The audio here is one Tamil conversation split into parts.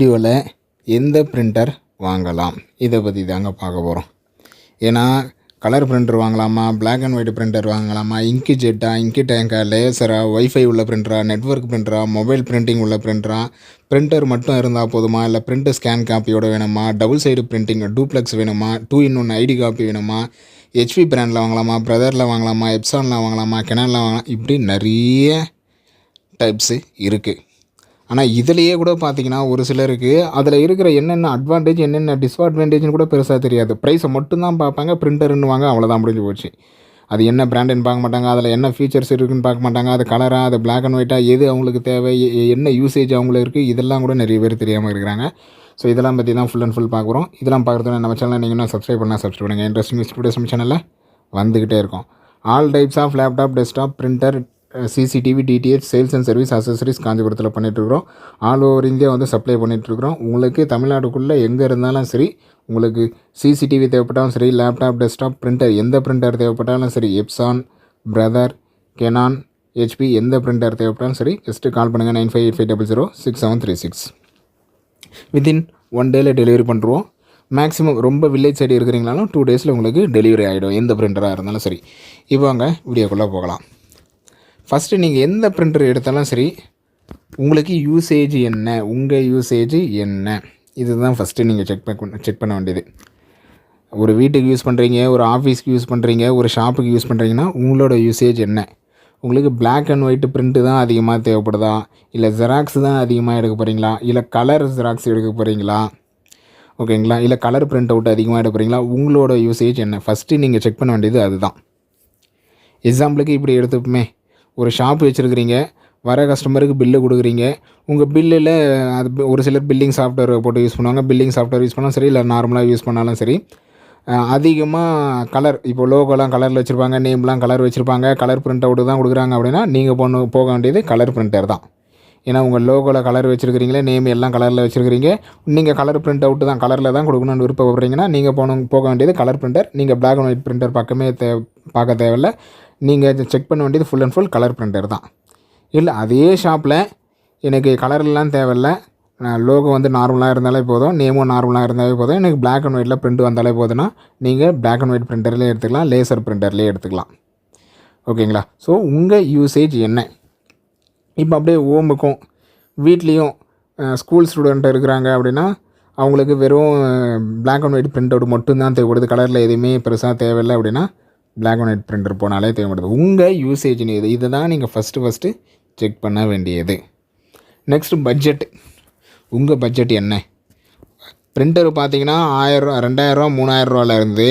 வீடியோவில் எந்த பிரிண்டர் வாங்கலாம்? இதை பற்றி தாங்க பார்க்க போகிறோம் ஏன்னா கலர் பிரிண்டர் வாங்கலாமா? பிளாக் அண்ட் ஒயிட் பிரிண்டர் வாங்கலாமா? இங்கு ஜெட்டா இங்கு டேங்கா லேசரா ஒய்ஃபை உள்ள பிரிண்டரா நெட்வொர்க் பிரிண்டரா மொபைல் பிரிண்டிங் உள்ள பிரிண்டரா பிரிண்டர் மட்டும் இருந்தால் போதுமா? இல்லை பிரிண்டர் ஸ்கேன் காப்பியோட வேணுமா? டபுள் சைடு பிரிண்டிங் டூப்ளெக்ஸ் வேணுமா? Two in one ID copy வேணுமா? ஹெச்பி பிராண்டில் வாங்கலாமா? பிரதரில் வாங்கலாமா? எப்சானில் வாங்கலாமா? கெனானில் வாங்கலாம்? இப்படி நிறைய டைப்ஸு இருக்குது ஆனால் இதுலேயே கூட பார்த்தீங்கன்னா ஒரு சிலருக்கு அதில் இருக்கிற என்னென்ன அட்வான்டேஜ் என்னென்ன டிஸ்அட்வான்டேஜ்னு கூட பெருசாக தெரியாது. ப்ரைஸை மட்டும்தான் பார்ப்பாங்க பிரிண்டர்னுவாங்க அவ்வளோதான் முடிஞ்சு போச்சு. அது என்ன பிராண்டுன்னு பார்க்க மாட்டாங்க அதில் என்ன ஃபீச்சர்ஸ் இருக்குன்னு பார்க்க மாட்டாங்க அது கலராக அது பிளாக் அண்ட் ஒயிட்டாக எது அவங்களுக்கு தேவை என்ன யூசேஜ் அவங்களுக்கு இருக்குது இதெல்லாம் கூட நிறைய பேர் தெரியாமல் இருக்கிறாங்க. ஸோ இதெல்லாம் பற்றி தான் ஃபுல் அண்ட் ஃபுல் பார்க்குறோம் இதெல்லாம் பார்க்குறதுனா நம்ம சேனலில் நீங்கள் இன்னும் சப்ஸ்கிரைப் பண்ணால் சப்ஸ்கிரைப் பண்ணுங்கள் இன்ட்ரெஸ்டிங் ஸ்டூடியோஸ் சேனலில் வந்துக்கிட்டே இருக்கும். All types of laptop desktop printer CCTV DTH sales and service accessories காஞ்சிபுரத்தில் பண்ணிகிட்ருக்குறோம் ஆல் ஓவர் இந்தியா வந்து சப்ளை பண்ணிகிட்ருக்குறோம் உங்களுக்கு தமிழ்நாடுக்குள்ளே எங்கே இருந்தாலும் சரி உங்களுக்கு சிசிடிவி தேவைப்பட்டாலும் சரி லேப்டாப் டெஸ்க்டாப் பிரிண்டர் எந்த பிரிண்டர் தேவைப்பட்டாலும் சரி எப்சான் பிரதர் கெனான் ஹெச்பி எந்த பிரிண்டர் தேவைப்பட்டாலும் சரி ஜஸ்ட்டு கால் பண்ணுங்கள் nine five eight five double zero six seven three six. Within one டேயில் டெலிவரி பண்ணுறோம் மேக்ஸிமம் ரொம்ப வில்லேஜ் சைடு இருக்கிறீங்களாலும் டூ டேஸில் உங்களுக்கு டெலிவரி ஆகிடும் எந்த பிரிண்டராக இருந்தாலும் சரி. இப்போ அங்கே வீடியோக்குள்ளே போகலாம். ஃபஸ்ட்டு நீங்கள் எந்த பிரிண்டர் எடுத்தாலும் சரி உங்களுக்கு யூசேஜ் என்ன? உங்கள் யூசேஜ் என்ன? இதுதான் ஃபஸ்ட்டு நீங்கள் செக் பண்ண செக் பண்ண வேண்டியது. ஒரு வீட்டுக்கு யூஸ் பண்ணுறீங்க ஒரு ஆஃபீஸ்க்கு யூஸ் பண்ணுறீங்க ஒரு ஷாப்புக்கு யூஸ் பண்ணுறீங்கன்னா உங்களோட யூசேஜ் என்ன? உங்களுக்கு பிளாக் அண்ட் ஒயிட் பிரிண்ட்டு தான் அதிகமாக தேவைப்படுதா? இல்லை ஜெராக்ஸ் தான் அதிகமாக எடுக்க போகிறீங்களா இல்லை கலர் ஜெராக்ஸ் எடுக்க போகிறீங்களா ஓகேங்களா இல்லை கலர் பிரிண்ட் அவுட் அதிகமாக எடுக்க போகிறீங்களா உங்களோட யூசேஜ் என்ன? ஃபஸ்ட்டு நீங்கள் செக் பண்ண வேண்டியது அதுதான். எக்ஸாம்பிளுக்கு இப்படி எடுத்துப்போமே. ஒரு ஷாப் வச்சுருக்கிறீங்க வர கஸ்டமருக்கு பில்லு கொடுக்குறீங்க. உங்கள் பில்லில் அது ஒரு சிலர் பில்லிங் சாஃப்ட்வேர் போட்டு யூஸ் பண்ணுவாங்க. பில்லிங் சாஃப்ட்வேர் யூஸ் பண்ணாலும் சரி இல்லை நார்மலாக யூஸ் பண்ணாலும் சரி. அதிகமாக கலர் இப்போ லோகோலாம் கலரில் வச்சுருப்பாங்க நேம்லாம் கலர் வச்சுருப்பாங்க. கலர் பிரிண்ட் அவுட்டு தான் கொடுக்குறாங்க அப்படின்னா நீங்கள் போன போக வேண்டியது கலர் பிரிண்டர் தான். ஏன்னா உங்கள் லோகோவில் கலர் வச்சுருக்கிறீங்களே நேம் எல்லாம் கலரில் வச்சுருக்கிறீங்க. நீங்கள் கலர் பிரிண்ட் அவுட் தான் கலரில் தான் கொடுக்கணும்னு விருப்பப்படுறீங்கன்னா நீங்கள் போன போக வேண்டியது கலர் பிரிண்டர் நீங்கள் பிளாக் அண்ட் ஒயிட் பிரிண்டர் பக்கமே தே பார்க்க தேவையில்ல. நீங்கள் செக் பண்ண வேண்டியது full and full colour printer தான். இல்லை அதே ஷாப்பில் எனக்கு கலர்லாம் தேவையில்ல. நான் லோகோ வந்து நார்மலாக இருந்தாலே போதும் நேமும் நார்மலாக இருந்தாலே போதும். எனக்கு பிளாக் அண்ட் ஒயிட்டில் பிரிண்ட் வந்தாலே போதும்னா நீங்கள் பிளாக் அண்ட் ஒயிட் பிரிண்டர்லேயே எடுத்துக்கலாம் லேசர் பிரிண்டர்லேயே எடுத்துக்கலாம். ஓகேங்களா ஸோ உங்கள் யூசேஜ் என்ன? இப்போ அப்படியே ஓமுக்கும் வீட்லேயும் ஸ்கூல் ஸ்டூடெண்ட் இருக்கிறாங்க அப்படின்னா அவங்களுக்கு வெறும் black and white printout மட்டும்தான் தேவைப்படுது. கலரில் எதுவுமே பெருசாக தேவையில்லை அப்படின்னா பிளாக் அண்ட் ஒயிட் பிரிண்டர் போனாலே தேவைப்படுது. உங்கள் யூசேஜ்னு இது இதை தான் நீங்கள் ஃபஸ்ட்டு ஃபஸ்ட்டு செக் பண்ண வேண்டியது. நெக்ஸ்ட் பட்ஜெட் உங்கள் பட்ஜெட் என்ன? பிரிண்டர் பார்த்தீங்கன்னா ஆயிரம் ரெண்டாயிரரூவா மூணாயிரரூவாலேருந்து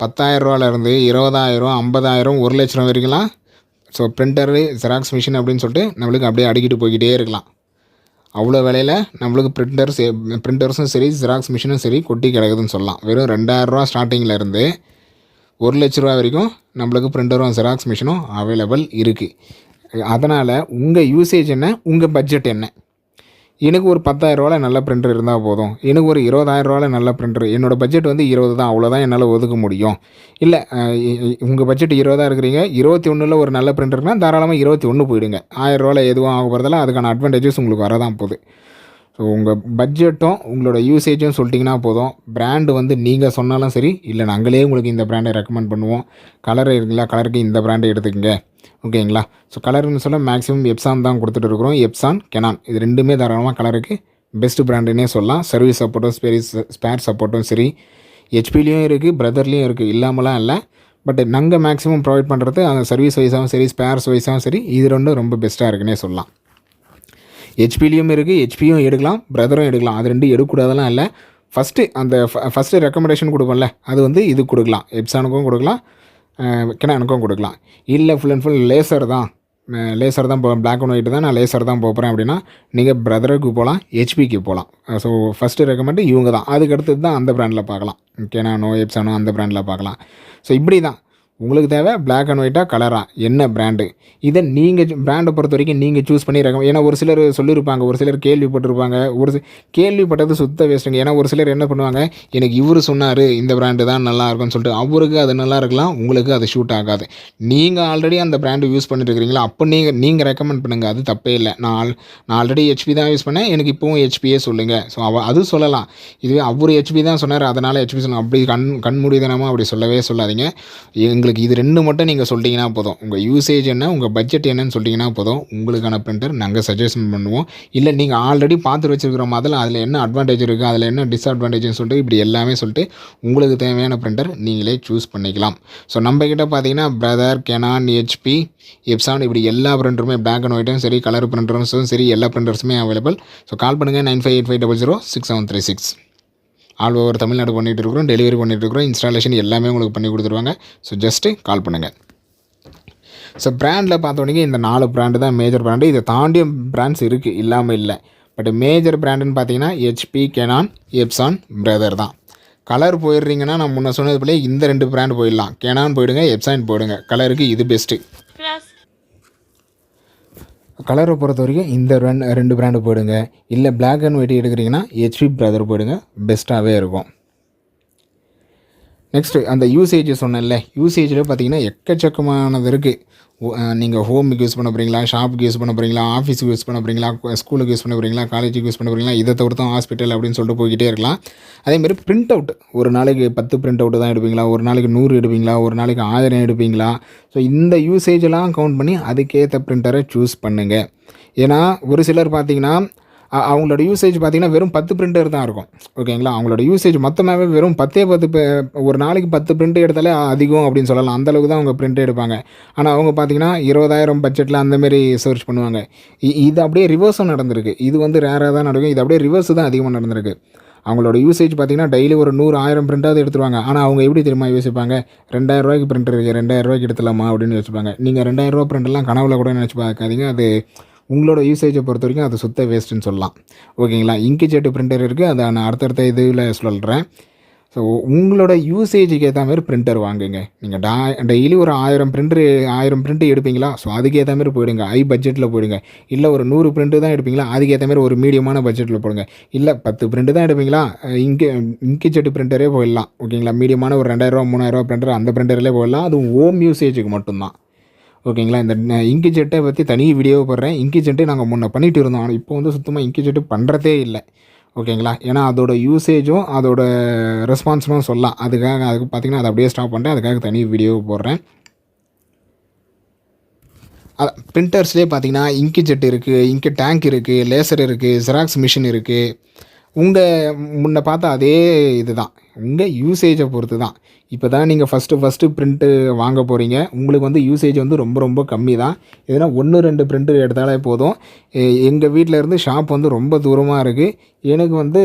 பத்தாயிரரூவாலேருந்து இருபதாயிரம் ஐம்பதாயிரம் ஒரு லட்ச ரூபா வரைக்கும்லாம். ஸோ பிரிண்டரு ஜெராக்ஸ் மிஷின் அப்படின்னு சொல்லிட்டு நம்மளுக்கு அப்படியே அடிக்கிட்டு போய்கிட்டே இருக்கலாம். அவ்வளோ விலையில் நம்மளுக்கு பிரிண்டர்ஸ் பிரிண்டர்ஸும் சரி ஜெராக்ஸ் மிஷினும் சரி கொட்டி கிடக்குதுன்னு சொல்லலாம். வெறும் ரெண்டாயிரரூவா ஸ்டார்டிங்கில் இருந்து ஒரு லட்ச ரூபா வரைக்கும் நம்மளுக்கு பிரிண்டரும் ஜெராக்ஸ் மிஷினும் அவைலபிள் இருக்குது அதனால் உங்கள் யூசேஜ் என்ன உங்கள் பட்ஜெட் என்ன? எனக்கு ஒரு பத்தாயிரரூவாவில் நல்ல பிரிண்டர் இருந்தால் போதும். எனக்கு ஒரு இருபதாயிரரூவாவில் நல்ல பிரிண்டர் என்னோடய பட்ஜெட் வந்து இருபது தான் அவ்வளோதான் என்னால் ஒதுக்க முடியும். இல்லை உங்கள் பட்ஜெட் இருபதாக இருக்கிறீங்க. இருபத்தி ஒன்றில் ஒரு நல்ல பிரிண்டர்னா தாராளமாக இருபத்தி ஒன்று போயிடுங்க ஆயிரரூவாவில் எதுவும் ஆக போகிறதில்ல அதுக்கான அட்வான்டேஜஸ் உங்களுக்கு வரதான் போகுது. ஸோ உங்கள் பட்ஜெட்டும் உங்களோட யூசேஜும் சொல்லிட்டிங்கன்னா போதும். பிராண்டு வந்து நீங்கள் சொன்னாலும் சரி இல்லை நாங்களே உங்களுக்கு இந்த பிராண்டை ரெக்கமெண்ட் பண்ணுவோம். கலர் இருக்குங்களா கலருக்கு இந்த பிராண்டை எடுத்துக்கங்க. ஓகேங்களா ஸோ கலர்னு சொல்ல மேக்ஸிமம் எப்சான் தான் கொடுத்துட்டு இருக்கிறோம். எப்சான் கெனான் இது ரெண்டுமே தாராளமாக கலருக்கு பெஸ்ட் பிராண்டுன்னே சொல்லலாம். சர்வீஸ் சப்போர்ட்டும் ஸ்பெரி ஸ்பேர் சப்போர்ட்டும் சரி. ஹெச்பிலையும் இருக்குது பிரதர்லேயும் இருக்குது இல்லாமலாம் இல்லை. பட் நாங்கள் மேக்ஸிமம் ப்ரொவைட் பண்ணுறது அந்த சர்வீஸ் வைஸாகவும் சரி ஸ்பேர்ஸ் வைஸாகவும் சரி இது ரெண்டும் ரொம்ப பெஸ்ட்டாக இருக்குன்னே சொல்லலாம். ஹெச்பிலையும் இருக்குது ஹெச்பியும் எடுக்கலாம் பிரதரும் எடுக்கலாம். அது ரெண்டும் எடுக்கக்கூடாதெல்லாம் இல்லை. ஃபஸ்ட்டு அந்த ஃபஸ்ட்டு ரெக்கமெண்டேஷன் கொடுப்போம்ல அது வந்து இது கொடுக்கலாம். எப்சானுக்கும் கொடுக்கலாம் கினானுக்கும் கொடுக்கலாம். இல்லை ஃபுல் அண்ட் ஃபுல் லேசர் தான். லேசர் தான் போ பிளாக் அண்ட் ஒயிட் தான். நான் லேசர் தான் போகிறேன் அப்படின்னா நீங்கள் பிரதருக்கு போகலாம் ஹெச்பிக்கு போகலாம். ஸோ ஃபஸ்ட்டு ரெக்கமெண்டு இவங்க தான். அதுக்கு அடுத்தது தான் அந்த ப்ராண்டில் பார்க்கலாம். கெனானோ எப்சானோ அந்த ப்ராண்டில் பார்க்கலாம். ஸோ இப்படி தான் உங்களுக்கு தேவை பிளாக் அண்ட் ஒயிட்டாக கலராக என்ன பிராண்டு இதை நீங்கள் பிராண்டை பொறுத்த வரைக்கும் நீங்கள் சூஸ் பண்ணி ரெக்கம் ஏன்னா ஒரு சிலர் சொல்லியிருப்பாங்க ஒரு சிலர் கேள்விப்பட்டிருப்பாங்க ஒரு கேள்விப்பட்டது சுத்த வேஸ்ட்டுங்க ஏன்னா ஒரு சிலர் என்ன பண்ணுவாங்க எனக்கு இவர் சொன்னார் இந்த பிராண்டு தான் நல்லா இருக்கும்னு சொல்லிட்டு அவருக்கு அது நல்லா இருக்கலாம் உங்களுக்கு அது ஷூட் ஆகாது. நீங்கள் ஆல்ரெடி அந்த பிராண்டு யூஸ் பண்ணிட்டு இருக்கிறீங்களா அப்போ நீங்கள் நீங்கள் ரெக்கமெண்ட் பண்ணுங்கள் அது தப்பே இல்லை. நான் ஆல்- நான் ஆல்ரெடி ஹெச்பி தான் யூஸ் பண்ணேன் எனக்கு இப்போவும் ஹெச்பியே சொல்லுங்கள் ஸோ அவ அது சொல்லலாம். இதுவே அவர் ஹெச்பி தான் சொன்னார் அதனால் ஹெச்பி சொன்ன அப்படி கண் கண்மூடிதனமாக அப்படி சொல்லவே சொல்லாதீங்க. எங்களுக்கு இது ரெண்டு மட்டும் நீங்கள் சொல்லிட்டீங்கன்னா போதும். உங்கள் யூசேஜ் என்ன உங்கள் பட்ஜெட் என்னன்னு சொல்லிட்டீங்கன்னா போதும். உங்களுக்கான பிரிண்டர் நாங்கள் சஜஷன் பண்ணுவோம். இல்லை நீங்கள் ஆல்ரெடி பார்த்து வச்சிருக்கிற மாதிரி அதில் என்ன அட்வான்டேஜ் இருக்குது அதில் என்ன டிஸ்அட்வான்டேஜ்னு சொல்லிட்டு இப்படி எல்லாமே சொல்லிட்டு உங்களுக்கு தேவையான பிரிண்டர் நீங்களே சூஸ் பண்ணிக்கலாம். ஸோ நம்ம கிட்ட பார்த்தீங்கன்னா பிரதர் கெனான் ஹெச்பி எப்சான் இப்படி எல்லா பிரிண்டருமே பிளாக் அண்ட் ஒயிட்டும் சரி கலர் பிரிண்டர்ஸும் சரி எல்லா பிரிண்டர்ஸுமே அவைலபிள் ஸோ கால் பண்ணுங்கள் nine five eight five double zero six seven three six. All over Tamil Nadu பண்ணிகிட்டு இருக்கிறோம் டெலிவரி பண்ணிகிட்டு இருக்கிறோம் இன்ஸ்டாலேஷன் எல்லாமே உங்களுக்கு பண்ணி கொடுத்துருவாங்க. ஸோ ஜஸ்ட்டு கால் பண்ணுங்கள் ஸோ ப்ராண்டில் பார்த்தோன்னே இந்த நாலு ப்ராண்டு தான் மேஜர் ப்ராண்டு இதை தாண்டிய ப்ராண்ட்ஸ் இருக்குது இல்லாமல் இல்லை. பட் மேஜர் ப்ராண்டுன்னு பார்த்தீங்கன்னா ஹெச்பி கெனான் எப்சான் பிரதர் தான். கலர் போயிடுறீங்கன்னா நான் முன்ன சொன்னது போல இந்த ரெண்டு ப்ராண்ட் போயிடலாம். கெனான் போயிடுங்க எப்சான் போயிடுங்க. கலருக்கு இது பெஸ்ட்டு கலரை பொறுத்த வரைக்கும் இந்த ரெண்டு ரெண்டு பிராண்டு போயிடுங்க. இல்லை பிளாக் அண்ட் ஒயிட் எடுக்கிறீங்கன்னா ஹெச்பி பிரதர் போயிடுங்க. பெஸ்ட்டாகவே இருக்கும். நெக்ஸ்ட்டு அந்த யூசேஜ் சொன்னேன்ல. யூசேஜில் பார்த்தீங்கன்னா எக்கச்சக்கமானது இருக்குது நீங்கள் ஹோமுக்கு யூஸ் பண்ண போகிறீங்களா ஷாப்புக்கு யூஸ் பண்ண போகிறீங்களா ஆஃபீஸுக்கு யூஸ் பண்ண போகிறீங்களா ஸ்கூலுக்கு யூஸ் பண்ண போகிறீங்களா காலேஜுக்கு யூஸ் பண்ண போகிறீங்களா இதை தவிர்த்தும் ஹாஸ்பிட்டல் அப்படின்னு சொல்லிட்டு போய்கிட்டே இருக்கலாம். அதேமாதிரி பிரிண்ட் அவுட் ஒரு நாளைக்கு பத்து பிரிண்ட் அவுட் தான் எடுப்பீங்களா? ஒரு நாளைக்கு நூறு எடுப்பீங்களா? ஒரு நாளைக்கு ஆயிரம் எடுப்பீங்களா? ஸோ இந்த யூசேஜெல்லாம் கவுண்ட் பண்ணி அதுக்கேற்ற பிரிண்டரை சூஸ் பண்ணுங்கள் ஏன்னா ஒரு சிலர் பார்த்தீங்கன்னா அவங்களோட யூசேஜ் பார்த்தீங்கன்னா வெறும் பத்து பிரிண்டர் தான் இருக்கும். ஓகேங்களா? அவங்களோட யூசேஜ் மொத்தமாகவே வெறும் பத்தே பத்து பே- ஒரு நாளைக்கு பத்து பிரிண்ட் எடுத்தாலே அதிகம் அப்படின்னு சொல்லலாம். அந்தளவுக்கு தான் அவங்க பிரிண்ட் எடுப்பாங்க. ஆனால் அவங்க பார்த்தீங்கன்னா இருபதாயிரம் பட்ஜெட்டில் அந்தமாரி சர்ச் பண்ணுவாங்க. இ- இது அப்படியே ரிவர்ஸும் நடந்திருக்கு. இது வந்து ரேராக தான் நடக்கும். இது அப்படியே ரிவர்ஸ் தான் அதிகமாக நடந்திருக்கு. அவங்களோட யூசேஜ் பார்த்தீங்கன்னா டெய்லி ஒரு நூறு ஆயிரம் பிரிண்டாவது எடுத்துருவாங்க. ஆனால் அவங்க எப்படி தெரியுமா யோசிப்பாங்க? ரெண்டாயிரம் ரூபாய்க்கு பிரிண்டர் இருக்குது ரெண்டாயிரம் ரூபாய்க்கு எடுத்துலாமா அப்படின்னு யோசிப்பாங்க. நீங்கள் ரெண்டாயிரம் ரூபா பிரிண்டர்லாம் கனவுல கூட நினச்சி பார்க்காதீங்க. அது உங்களோட யூசேஜை பொறுத்த வரைக்கும் அது சுத்த வேஸ்ட்டுன்னு சொல்லலாம். ஓகேங்களா? இங்கு ஜெட்டு பிரிண்டர் இருக்குது அதை நான் அடுத்தடுத்த இதில் சொல்கிறேன் ஸோ உங்களோட யூசேஜுக்கு ஏற்ற மாதிரி பிரிண்டர் வாங்குங்க. நீங்கள் டா டெய்லி ஒரு ஆயிரம் பிரிண்டர் ஆயிரம் பிரிண்ட் எடுப்பீங்களா? ஸோ அதுக்கு ஏற்ற மாதிரி போயிடுங்க. ஹை பட்ஜெட்டில் போயிடுங்க. இல்லை ஒரு நூறு பிரிண்ட்டு தான் எடுப்பீங்களா? அதுக்கு ஏற்ற மாதிரி ஒரு மீடியமான பட்ஜெட்டில் போடுங்க. இல்லை பத்து பிரிண்ட்டு தான் எடுப்பீங்களா? இங்கே இங்கு ஜெட்டு பிரிண்டரே போயிடலாம். ஓகேங்களா? மீடியமான ஒரு ரெண்டாயிரரூவா மூணாயிரரூவா பிரிண்டர் அந்த பிரிண்டர்லேயே போயிடலாம். அதுவும் ஹோம் யூசேஜுக்கு மட்டும்தான். ஓகேங்களா? இந்த இங்கு ஜெட்டை பற்றி தனி வீடியோ போடுறேன். இங்கு ஜெட்டு நாங்கள் முன்னே பண்ணிட்டு இருந்தோம். ஆனால் இப்போ வந்து சுத்தமாக இங்கு ஜெட்டு பண்ணுறதே இல்லை. ஓகேங்களா? ஏன்னா அதோட யூசேஜும் அதோட ரெஸ்பான்ஸும் சொல்லலாம். அதுக்காக அதுக்கு பார்த்தீங்கன்னா அதை அப்படியே ஸ்டாப் பண்ணிட்டேன். அதுக்காக தனி வீடியோ போடுறேன். பிரிண்டர்ஸ்லேயே பார்த்தீங்கன்னா இங்கு ஜெட் இருக்குது இங்கு டேங்க் இருக்குது லேசர் இருக்குது ஜெராக்ஸ் மிஷின் இருக்குது உங்கள் முன்ன பார்த்த அதே இது தான் உங்கள் யூசேஜை பொறுத்து தான் இப்போ தான் நீங்கள் ஃபஸ்ட்டு ஃபஸ்ட்டு ப்ரிண்ட்டு வாங்க போகிறீங்க உங்களுக்கு வந்து யூசேஜ் வந்து ரொம்ப ரொம்ப கம்மி தான் எதுனா ஒன்று ரெண்டு பிரிண்ட்டு எடுத்தாலே போதும். எங்கள் வீட்டில் இருந்து ஷாப் வந்து ரொம்ப தூரமாக இருக்குது எனக்கு வந்து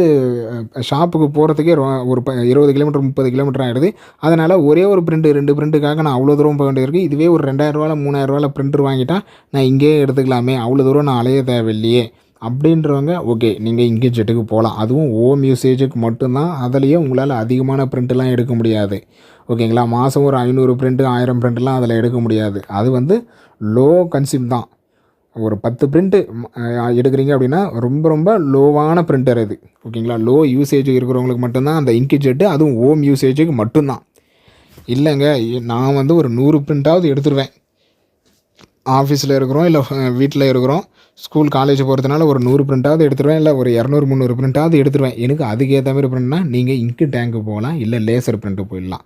ஷாப்புக்கு போகிறதுக்கே ரொ ஒரு ப இருபது கிலோமீட்டர் முப்பது கிலோமீட்டர் ஆகிடுது அதனால் ஒரே ஒரு ப்ரிண்ட்டு ரெண்டு ப்ரிண்ட்டுக்காக நான் அவ்வளோ தூரம் போக வேண்டியிருக்கு. இதுவே ஒரு ரெண்டாயிரரூவாவில் மூணாயிரரூவாவில் ப்ரிண்ட்ரு வாங்கிட்டால் நான் இங்கேயே எடுத்துக்கலாமே. அவ்வளோ தூரம் நான் அலைய தேவையில்லையே. அப்படின்றவங்க ஓகே நீங்கள் இங்கே ஜெட்டுக்கு போகலாம் அதுவும் ஓம் யூசேஜுக்கு மட்டும்தான். அதுலேயே உங்களால் அதிகமான பிரிண்ட்லாம் எடுக்க முடியாது. ஓகேங்களா மாதம் ஒரு ஐநூறு பிரிண்ட்டு ஆயிரம் பிரிண்ட்லாம் அதில் எடுக்க முடியாது. அது வந்து லோ கன்சியூம் தான். ஒரு பத்து பிரிண்ட்டு எடுக்கிறீங்க அப்படின்னா ரொம்ப ரொம்ப லோவான பிரிண்டர் இது. ஓகேங்களா லோ யூசேஜ் இருக்கிறவங்களுக்கு மட்டும்தான் அந்த இங்கு ஜெட்டு அதுவும் ஓம் யூசேஜுக்கு மட்டும்தான். இல்லைங்க நான் வந்து ஒரு நூறு பிரிண்ட்டாவது எடுத்துருவேன். ஆஃபீஸில் இருக்கிறோம் இல்லை வீட்டில் இருக்கிறோம். ஸ்கூல் காலேஜ் போகிறதுனால ஒரு நூறு பிரிண்ட்டாவது எடுத்துருவேன் இல்லை ஒரு இரநூறு முந்நூறு பிரிண்ட்டாவது எடுத்துருவேன். எனக்கு அதுக்கேற்ற மாதிரி பிரிண்ட்னா நீங்கள் இங்கு டேங்க்கு போகலாம் இல்லை லேசர் பிரிண்ட்டு போயிடலாம்.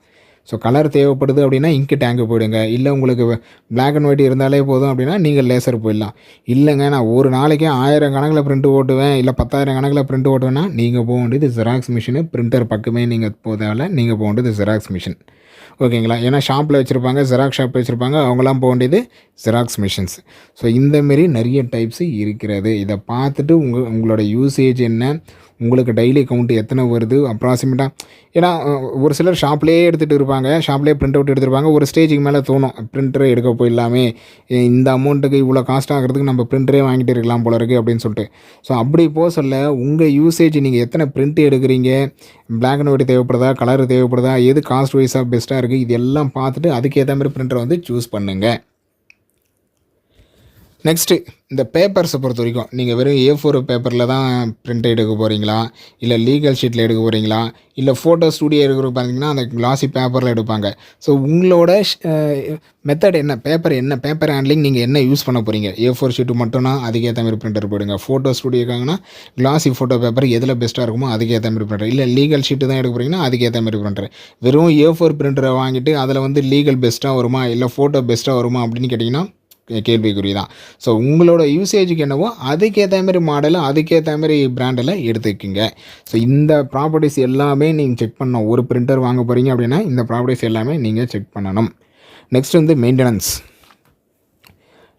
ஸோ கலர் தேவைப்படுது அப்படின்னா இங்கு டேங்க்கு போயிடுங்க. இல்லை உங்களுக்கு பிளாக் அண்ட் ஒயிட் இருந்தாலே போதும் அப்படின்னா நீங்கள் லேசர் போயிடலாம். இல்லைங்க நான் ஒரு நாளைக்கு ஆயிரம் கணக்கில் பிரிண்ட் ஓட்டுவேன் இல்லை பத்தாயிரம் கணக்கில் பிரிண்ட் ஓட்டுவேன்னா நீங்கள் போக வேண்டியது ஜெராக்ஸ் மிஷினு பிரிண்டர் பக்கமே நீங்கள் போதால நீங்கள் போக வேண்டியது ஜெராக்ஸ் மிஷின் ஓகேங்களா? ஏன்னா ஷாப்பில் வச்சுருப்பாங்க ஜெராக்ஸ் ஷாப் வச்சுருப்பாங்க அவங்களாம் போக வேண்டியது ஜெராக்ஸ் மிஷின்ஸ் ஸோ இந்தமாரி நிறைய டைப்ஸு இருக்கிறது. இதை பார்த்துட்டு உங்கள் உங்களோட யூசேஜ் என்ன? உங்களுக்கு டெய்லி கவுண்ட் எத்தனை வருது? அப்ராக்சிமேட்டாக ஏன்னா ஒரு சிலர் ஷாப்லேயே எடுத்துகிட்டு இருப்பாங்க. ஷாப்லேயே பிரிண்ட் அவுட் எடுத்துருப்பாங்க ஒரு ஸ்டேஜுக்கு மேலே தோணும். பிரிண்டரை எடுக்க போயிடலாமே. இந்த அமௌண்ட்டுக்கு இவ்வளோ காஸ்ட் ஆகிறதுக்கு நம்ம பிரிண்டரே வாங்கிட்டு இருக்கலாம் போல இருக்குது அப்படின்னு சொல்லிட்டு. ஸோ அப்படி போக சொல்ல உங்கள் யூசேஜ் நீங்கள் எத்தனை பிரிண்ட் எடுக்கிறீங்க? பிளாக் அண்ட் ஒயிட் தேவைப்படுதா? கலர் தேவைப்படுதா? எது காஸ்ட் வைஸாக பெஸ்ட்டாக இருக்குது இது எல்லாம் பார்த்துட்டு அதுக்கேற்ற மாதிரி பிரிண்டரை வந்து சூஸ் பண்ணுங்கள் நெக்ஸ்ட்டு இந்த பேப்பர்ஸை பொறுத்த வரைக்கும் நீங்கள் வெறும் ஏ ஃபோர் பேப்பரில் தான் பிரிண்ட் எடுக்க போகிறீங்களா இல்லை லீகல் ஷீட்டில் எடுக்க போகிறீங்களா இல்லை ஃபோட்டோ ஸ்டூடியோ எடுக்கிற பார்த்தீங்கன்னா அந்த கிளாசி பேப்பரில் எடுப்பாங்க. ஸோ உங்களோட மெத்தட் என்ன? பேப்பர் என்ன? பேப்பர் ஹேண்ட்லிங் நீங்கள் என்ன யூஸ் பண்ண போகிறீங்க ஏ ஃபோர் ஷீட்டு மட்டும்னா அதுக்கேற்ற மாதிரி பிரிண்டர் போயிடுங்க ஃபோட்டோ ஸ்டூடியோக்காங்கன்னா கிளாசி ஃபோட்டோ பேப்பர் எதில் பெஸ்ட்டாக இருக்குமோ அதுக்கேற்ற மாதிரி பிரிண்டர் இல்லை லீகல் ஷீட்டு தான் எடுக்க போகிறீங்கன்னா அதுக்கேற்ற மாதிரி பிரிண்டர் வெறும் ஏ ஃபோர் பிரிண்டரை வாங்கிட்டு அதில் வந்து லீகல் பெஸ்ட்டாக வருமா? இல்லை ஃபோட்டோ பெஸ்ட்டாக வருமா? அப்படின்னு கேட்டிங்கன்னா கேள்விக்குறி தான் ஸோ உங்களோட யூசேஜுக்கு என்னவோ அதுக்கேற்ற மாதிரி மாடலும் அதுக்கேற்ற மாதிரி பிராண்டில் எடுத்துக்கிங்க. ஸோ இந்த ப்ராப்பர்ட்டிஸ் எல்லாமே நீங்கள் செக் பண்ணணும். ஒரு பிரிண்டர் வாங்க போகிறீங்க அப்படின்னா இந்த ப்ராப்பர்ட்டிஸ் எல்லாமே நீங்கள் செக் பண்ணணும். நெக்ஸ்ட் வந்து மெயின்டெனன்ஸ்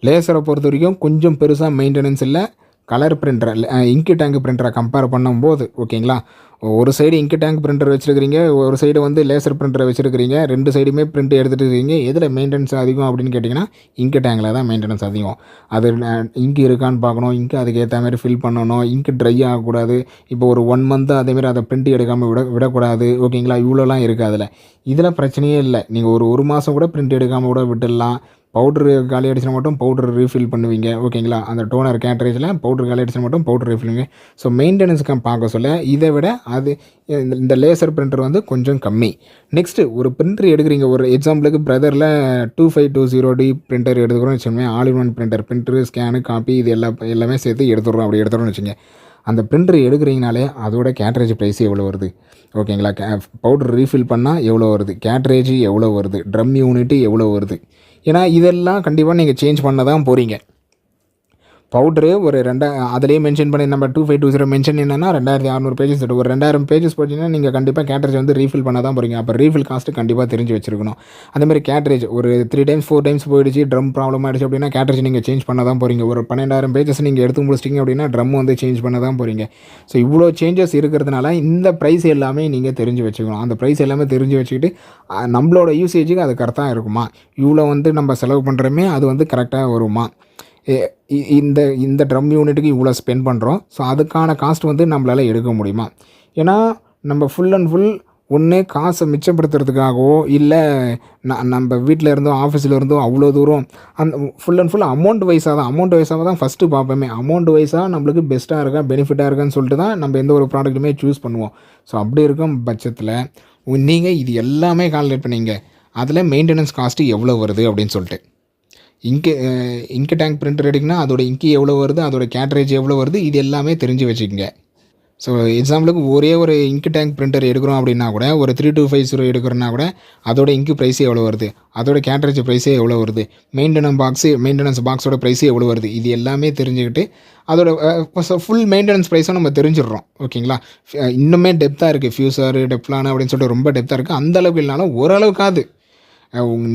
லேசரை பொறுத்த வரைக்கும் கொஞ்சம் பெருசாக மெயின்டெனன்ஸ் இல்லை. கலர் பிரிண்டர் இங்கு டேங்க் பிரிண்டரை கம்பேர் பண்ணும்போது ஓகேங்களா ஒரு சைடு இங்கு டேங்க் பிரிண்டர் வச்சுருக்கிறீங்க ஒரு சைடு வந்து லேசர் பிரிண்டர் வச்சுருக்கிறீங்க ரெண்டு சைடுமே பிரிண்ட் எடுத்துகிட்டு இருக்கீங்க எதில் மெயின்டெனன்ஸ் அதிகம் அப்படின்னு கேட்டிங்கன்னா இங்கு டேங்கில் தான் மெயின்டெனன்ஸ் அதிகம். அது இங்கு இருக்கான்னு பார்க்கணும் இங்கு அதுக்கேற்ற மாதிரி ஃபில் பண்ணணும் இங்கு ட்ரை ஆகக்கூடாது. இப்போ ஒரு ஒன் மந்த்து அதேமாரி அதை பிரிண்ட் எடுக்காமல் விட விடக்கூடாது. ஓகேங்களா இவ்வளோலாம் இருக்குது அதில் இதில் பிரச்சனையே இல்லை. நீங்கள் ஒரு ஒரு மாதம் கூட பிரிண்ட் எடுக்காமல் கூட விட்டுடலாம். பவுட்ரு காலி அடிச்சினா மட்டும் பவுடர் ரீஃபில் பண்ணுவீங்க. ஓகேங்களா? அந்த டோனர் கேட்ரேஜில் பவுட்ரு காலி அடிச்சினா மட்டும் பவுடர் ரீஃபில்லுங்க ஸோ மெயின்டெனன்ஸுக்கு பார்க்க சொல்ல இதை விட அது இந்த- இந்த லேசர் பிரிண்டர் வந்து கொஞ்சம் கம்மி. நெக்ஸ்ட்டு ஒரு பிரிண்டர் எடுக்கிறீங்க. ஒரு எக்ஸாம்பிளுக்கு பிரதரில் two five two zero T printer எடுத்துக்கிறோம்னு வச்சுக்கோங்க all in one printer printer scan copy இது எல்லா எல்லாமே சேர்த்து எடுத்துடுறோம். அப்படி எடுத்துகிறோம்னு வச்சுங்க அந்த பிரிண்டர் எடுக்கிறீங்கனாலே அதோட கேட்ரேஜ் ப்ரைஸ் எவ்வளோ வருது? ஓகேங்களா? கே பவுடர் ரீஃபில் பண்ணால் எவ்வளோ வருது? கேட்ரேஜ் எவ்வளோ வருது? ட்ரம் யூனிட்டு எவ்வளோ வருது? ஏன்னா இதெல்லாம் கண்டிப்பாக நீங்கள் சேஞ்ச் பண்ண தான் போகிறீங்க பவுட்ரு ஒரு ரெண்டா அதிலேயே மென்ஷன் பண்ணி நம்ம two five two zero mention என்னன்னா ரெண்டாயிரத்தி அறநூறு பேஜஸ் ஒரு ரெண்டாயிரம் பேஜஸ் போச்சுன்னா நீங்கள் கண்டிப்பாக கேட்ரேஜ் வந்து ரீஃபில் பண்ண தான் போகிறீங்க அப்போ ரீஃபில் காஸ்ட்டு கண்டிப்பாக தெரிஞ்சு வச்சிருக்கணும். அதேமாதிரி கேட்ரேஜ் ஒரு த்ரீ டைம்ஸ் ஃபோர் டைம்ஸ் போயிடுச்சு ட்ரம் ப்ராப்ளம் ஆகிடுச்சு அப்படின்னா கேட்ரேஜ் நீங்கள் சேஞ்ச் பண்ண தான் போகிறீங்க ஒரு பன்னெண்டாயிரம் பேஜஸ் நீங்கள் எடுத்து முடிச்சிட்டிங்க அப்படின்னா ட்ரம் வந்து சேஞ்ச் பண்ண தான் போகிறீங்க ஸோ இவ்வளோ சேஞ்சஸ் இருக்கிறதுனால இந்த ப்ரைஸ் எல்லாமே நீங்கள் தெரிஞ்சு வச்சுக்கணும். அந்த ப்ரைஸ் எல்லாமே தெரிஞ்சு வச்சுக்கிட்டு நம்மளோட யூசேஜுக்கு அது கரெக்டாக இருக்குமா? இவ்வளோ வந்து நம்ம செலவு பண்ணுறோமே அது வந்து கரெக்டாக வருமா? இந்த இந்த ட்ரம் யூனிட்டுக்கு இவ்வளோ ஸ்பெண்ட் பண்ணுறோம் ஸோ அதுக்கான காஸ்ட் வந்து நம்மளால் எடுக்க முடியுமா? ஏன்னா நம்ம ஃபுல் அண்ட் ஃபுல் ஒன்று காசை மிச்சப்படுத்துறதுக்காகவோ இல்லை நான் நம்ம வீட்டில் இருந்தோ ஆஃபீஸில் இருந்தோ அவ்வளோ தூரம் அந்த ஃபுல் அண்ட் ஃபுல் அமௌண்ட் வைஸாக தான் அமௌண்ட் வைஸாக தான் ஃபஸ்ட்டு பார்ப்போமே. அமௌண்ட் வைஸாக நம்மளுக்கு பெஸ்ட்டாக இருக்கா பெனிஃபிட்டாக இருக்கான்னு சொல்லிட்டு தான் நம்ம எந்த ஒரு ப்ராடக்ட்டுமே சூஸ் பண்ணுவோம். ஸோ அப்படி இருக்கும் பட்சத்தில் நீங்கள் இது எல்லாமே கால்குலேட் பண்ணீங்க. அதில் மெயின்டெனன்ஸ் காஸ்ட்டு எவ்வளோ வருது அப்படின்னு சொல்லிட்டு. இங்கு இங்கு டேங்க் பிரிண்டர் எடுக்குன்னா அதோட இங்கு எவ்வளோ வருது அதோட கேட்ரேஜ் எவ்வளோ வருது இது எல்லாமே தெரிஞ்சு வச்சுக்கோங்க. ஸோ எக்ஸாம்பிளுக்கு ஒரே ஒரு இங்கு டேங்க் பிரிண்டர் எடுக்கிறோம் அப்படின்னா கூட ஒரு த்ரீ டூ ஃபைவ் ஜீரோ எடுக்கிறோன்னா கூட அதோட இங்கு ப்ரைஸே எவ்வளோ வருது? அதோட கேட்ரேஜ் ப்ரைஸே எவ்வளோ வருது? மெயின்டெனன்ஸ் பாக்ஸு மெயின்டெனன்ஸ் பாக்ஸோட ப்ரைஸே எவ்வளோ வருது? இது எல்லாமே தெரிஞ்சுக்கிட்டு அதோட ஃபுல் மெயின்டெனன்ஸ் ப்ரைஸும் நம்ம தெரிஞ்சிடுறோம். ஓகேங்களா? இன்னுமே டெப்த்தாக இருக்குது ஃபியூசர் டெப்லான அப்படின்னு சொல்லிட்டு ரொம்ப டெப்த்தாக இருக்குது அந்த அளவுக்கு இல்லைனாலும் ஓரளவுக்காது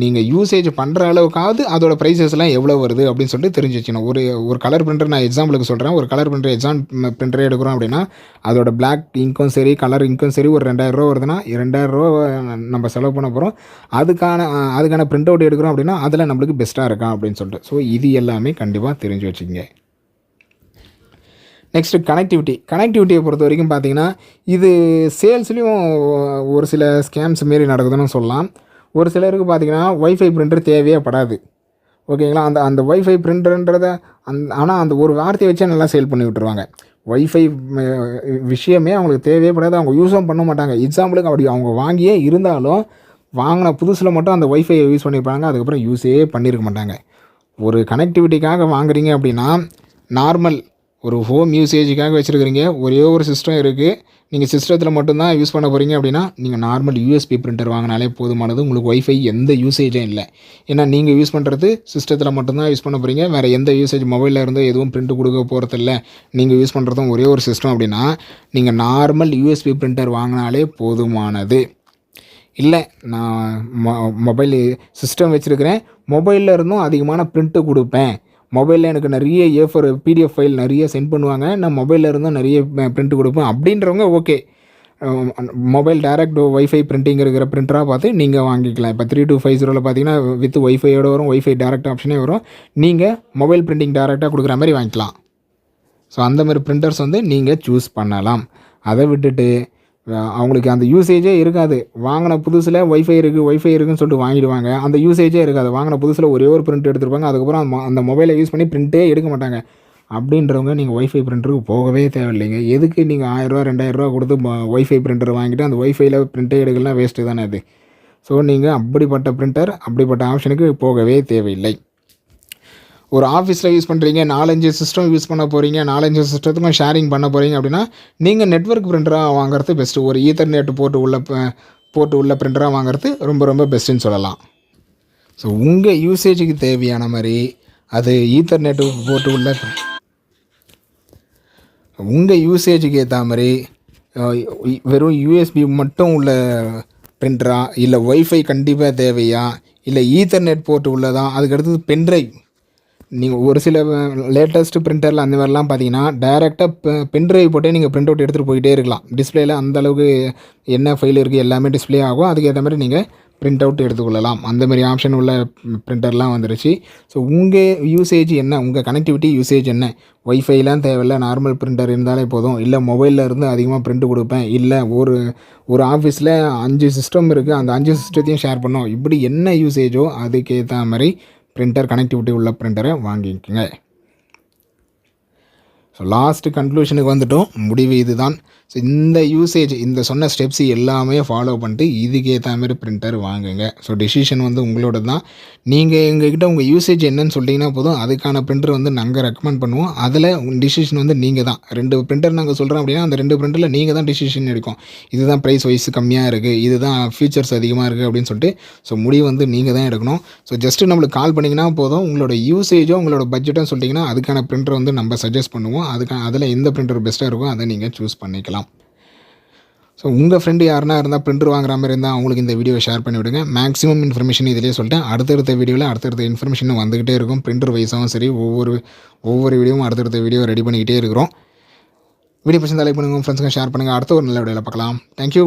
நீங்கள் யூசேஜ் பண்ணுற அளவுக்காவது அதோட ப்ரைஸஸ்லாம் எவ்வளோ வருது அப்படின்னு சொல்லிட்டு தெரிஞ்சு வச்சுக்கணும். ஒரு ஒரு கலர் பிரிண்டர் நான் எக்ஸாம்பிளுக்கு சொல்கிறேன் ஒரு கலர் பிரிண்டர் எக்ஸாம் பிரிண்டரே எடுக்கிறோம் அப்படின்னா அதோட பிளாக் இங்க்கும் சரி கலர் இங்க்கும் சரி ஒரு ரெண்டாயிரம் ரூபா வருதுன்னா ரெண்டாயிரம் ரூபா நம்ம செலவு பண்ண போகிறோம் அதுக்கான அதுக்கான பிரிண்ட் அவுட் எடுக்கிறோம் அப்படின்னா அதில் நம்மளுக்கு பெஸ்ட்டாக இருக்கா அப்படின்னு சொல்லிட்டு. ஸோ இது எல்லாமே கண்டிப்பாக தெரிஞ்சு வச்சுக்கோங்க. நெக்ஸ்ட்டு கனெக்டிவிட்டி கனெக்டிவிட்டியை பொறுத்த வரைக்கும் பார்த்தீங்கன்னா இது சேல்ஸ்லேயும் ஒரு சில ஸ்கேம்ஸ் மாரி நடக்குதுன்னு சொல்லலாம். ஒரு சிலருக்கு பார்த்தீங்கன்னா ஒய்ஃபை பிரிண்டர் தேவையே படாது. ஓகேங்களா? அந்த அந்த ஒய்ஃபை பிரிண்டர்ன்றத அந் ஆனால் அந்த ஒரு வார்த்தையை வச்சே நல்லா சேல் பண்ணி விட்டுருவாங்க. ஒய்ஃபை விஷயமே அவங்களுக்கு தேவையே படாது. அவங்க யூஸும் பண்ண மாட்டாங்க. எக்ஸாம்பிளுக்கு அப்படி அவங்க வாங்கியே இருந்தாலும் வாங்கின புதுசில் மட்டும் அந்த ஒய்ஃபை யூஸ் பண்ணியிருப்பாங்க அதுக்கப்புறம் யூஸே பண்ணியிருக்க மாட்டாங்க. ஒரு கனெக்டிவிட்டிக்காக வாங்குறீங்க அப்படின்னா நார்மல் ஒரு ஹோம் யூசேஜுக்காக வச்சுருக்கிறீங்க. ஒரே ஒரு சிஸ்டம் இருக்குது நீங்கள் சிஸ்டத்தில் மட்டும்தான் யூஸ் பண்ண போகிறீங்க அப்படின்னா நீங்கள் நார்மல் யூஎஸ்பி பிரிண்டர் வாங்கினாலே போதுமானது. உங்களுக்கு ஒய்ஃபை எந்த யூசேஜும் இல்லை. ஏன்னா நீங்கள் யூஸ் பண்ணுறது சிஸ்டத்தில் மட்டும்தான் யூஸ் பண்ண போகிறீங்க வேறு எந்த யூசேஜ் மொபைலில் இருந்து எதுவும் பிரிண்ட் கொடுக்க போகிறதில்ல நீங்கள் யூஸ் பண்ணுறதும் ஒரே ஒரு சிஸ்டம் அப்படின்னா நீங்கள் நார்மல் யூஎஸ்பி பிரிண்டர் வாங்கினாலே போதுமானது. இல்லை நான் மொ மொபைல் சிஸ்டம் வச்சுருக்கிறேன். மொபைலில் இருந்தும் அதிகமான பிரிண்ட்டு கொடுப்பேன். மொபைலில் எனக்கு நிறைய ஏ ஃபோர் பிடிஎஃப் ஃபைல் நிறைய சென்ட் பண்ணுவாங்க. நான் மொபைலில் இருந்தும் நிறைய பிரிண்ட் கொடுப்பேன். அப்படின்றவங்க okay mobile direct wifi printing இருக்கிற பிரிண்டராக பார்த்து நீங்கள் வாங்கிக்கலாம். இப்போ த்ரீ டூ ஃபைவ் ஜீரோவில் பார்த்தீங்கன்னா வித் ஒய்ஃபையோட வரும் ஒய்ஃபை டேரக்ட் ஆப்ஷனே வரும். நீங்கள் மொபைல் பிரிண்டிங் டேரெக்டாக கொடுக்குற மாதிரி வாங்கிக்கலாம். ஸோ அந்த மாதிரி பிரிண்டர்ஸ் வந்து நீங்கள் சூஸ் பண்ணலாம். அதை விட்டுட்டு அவங்களுக்கு அந்த யூசேஜே இருக்காது. வாங்கின புதுசில் ஒய்ஃபை இருக்குது ஒய்ஃபை இருக்குன்னு சொல்லிட்டு வாங்கிடுவாங்க. அந்த யூசேஜே இருக்காது. வாங்கின புதுசில் ஒரே ஒரு பிரிண்ட் எடுத்துருப்பாங்க. அதுக்கப்புறம் அந்த அந்த மொபைலை யூஸ் பண்ணி பிரிண்ட்டே எடுக்க மாட்டாங்க. அப்படின்றவங்க நீங்கள் ஒய்ஃபை பிரிண்டருக்கு போகவே தேவையில்லைங்க. எதுக்கு நீங்கள் ஆயிரரூவா ரெண்டாயிரரூவா கொடுத்து ஒய்ஃபை பிரிண்டர் வாங்கிட்டு அந்த ஒய்ஃபைல பிரிண்டே எடுக்கலாம் வேஸ்ட்டு தானே அது? ஸோ நீங்கள் அப்படிப்பட்ட பிரிண்டர் அப்படிப்பட்ட ஆப்ஷனுக்கு போகவே தேவையில்லை. ஒரு ஆஃபீஸில் யூஸ் பண்ணுறீங்க நாலஞ்சு சிஸ்டம் யூஸ் பண்ண போகிறீங்க நாலஞ்சு சிஸ்டத்துக்கும் ஷேரிங் பண்ண போகிறீங்க அப்படின்னா நீங்கள் நெட்வொர்க் பிரிண்டராக வாங்குறது பெஸ்ட்டு ஒரு ஈத்தர்நெட் போட்டு உள்ள போட்டு உள்ள பிரிண்டராக வாங்குறது ரொம்ப ரொம்ப பெஸ்ட்டுன்னு சொல்லலாம். ஸோ உங்கள் யூசேஜுக்கு தேவையான மாதிரி அது ஈத்தர்நெட் போட்டு உள்ள உங்கள் யூசேஜுக்கு ஏற்ற மாதிரி வெறும் யூஎஸ்பி மட்டும் உள்ள பிரிண்டரா இல்லை ஒய்ஃபை கண்டிப்பாக தேவையா இல்லை ஈத்தர்நெட் போட்டு உள்ளதா அதுக்கடுத்தது பென்ட்ரைவ் நீங்கள் ஒரு சில லேட்டஸ்ட் பிரிண்டரில் அந்த மாதிரிலாம் பார்த்தீங்கன்னா டேரெக்டாக பென்ட்ரைவ் போட்டே நீங்கள் பிரிண்ட் அவுட் எடுத்துகிட்டு போயிட்டே இருக்கலாம். டிஸ்பிளேல அந்த அளவுக்கு என்ன ஃபைல் இருக்குது எல்லாமே டிஸ்ப்ளே ஆகும். அதுக்கேற்ற மாதிரி நீங்கள் பிரிண்ட் அவுட் எடுத்துக்கொள்ளலாம். அந்த மாதிரி ஆப்ஷன் உள்ள பிரிண்டர்லாம் வந்துருச்சு. ஸோ உங்கள் யூசேஜ் என்ன? உங்கள் கனெக்டிவிட்டி யூசேஜ் என்ன? ஒய்ஃபைலாம் தேவையில்ல. நார்மல் பிரிண்டர் இருந்தாலே போதும். இல்லை மொபைலில் இருந்து அதிகமாக பிரிண்ட் கொடுப்பேன். இல்லை ஒரு ஒரு ஆஃபீஸில் அஞ்சு சிஸ்டம் இருக்குது அந்த அஞ்சு சிஸ்டத்தையும் ஷேர் பண்ணோம். இப்படி என்ன யூசேஜோ அதுக்கேற்ற மாதிரி பிரிண்டர் கனெக்டிவிட்டி உள்ள பிரிண்டரை வாங்கிக்கோங்க. ஸோ லாஸ்ட் கன்க்ளூஷனுக்கு வந்துட்டோம். முடிவு இதுதான். ஸோ இந்த யூசேஜ் இந்த சொன்ன ஸ்டெப்ஸ் எல்லாமே ஃபாலோ பண்ணிட்டு இதுக்கேற்ற மாதிரி பிரிண்டர் வாங்குங்க. ஸோ டெசிஷன் வந்து உங்களோட தான் நீங்கள் எங்ககிட்ட உங்கள் யூசேஜ் என்னன்னு சொல்லிங்கன்னா போதும். அதுக்கான பிரிண்டர் வந்து நாங்கள் ரெக்கமெண்ட் பண்ணுவோம். அதில் டிசிஷன் வந்து நீங்கள் தான் ரெண்டு பிரிண்டர் நாங்கள் சொல்கிறோம் அப்படின்னா அந்த ரெண்டு பிரிண்டரில் நீங்கள் தான் டிசிஷன் எடுக்கும். இதுதான் ப்ரைஸ் வைஸ் கம்மியாக இருக்குது இதுதான் ஃபீச்சர்ஸ் அதிகமாக இருக்குது அப்படின்னு சொல்லிட்டு ஸோ முடிவு வந்து நீங்கள் தான் எடுக்கணும். ஸோ ஜஸ்ட்டு நம்மளுக்கு கால் பண்ணிங்கன்னா போதும். உங்களோட யூசேஜோ உங்களோட பட்ஜெட்டும் சொல்லிட்டிங்கன்னா அதுக்கான பிரிண்டர் வந்து நம்ம சஜஸ்ட் பண்ணுவோம். அதுக்கான அதில் எந்த பிரிண்டர் பெஸ்ட்டாக இருக்கோ அதை நீங்கள் சூஸ் பண்ணிக்கலாம். ஸோ உங்கள் ஃப்ரெண்டு யாருனா இருந்தால் பிரிண்டர் வாங்குற மாதிரி இருந்தால் அவங்களுக்கு இந்த வீடியோ ஷேர் பண்ணி விடுங்க. மேக்ஸிமம் இன்ஃபர்மேஷன் இதிலே சொல்லிட்டேன். அடுத்தடுத்த வீடியோவில் அடுத்தடுத்த இன்ஃபர்மேஷன் வந்துகிட்டே இருக்கும். பிரிண்டர் வைஸாகவும் சரி ஒவ்வொரு ஒவ்வொரு வீடியோவும் அடுத்தடுத்த வீடியோ ரெடி பண்ணிக்கிட்டே இருக்கிறோம். வீடியோ பிடிச்சிருந்தா லைக் பண்ணுங்கள் ஃப்ரெண்ட்ஸுங்க ஷேர் பண்ணுங்கள் அடுத்த ஒரு நல்ல வீடியோவில் பார்க்கலாம். தேங்க்யூ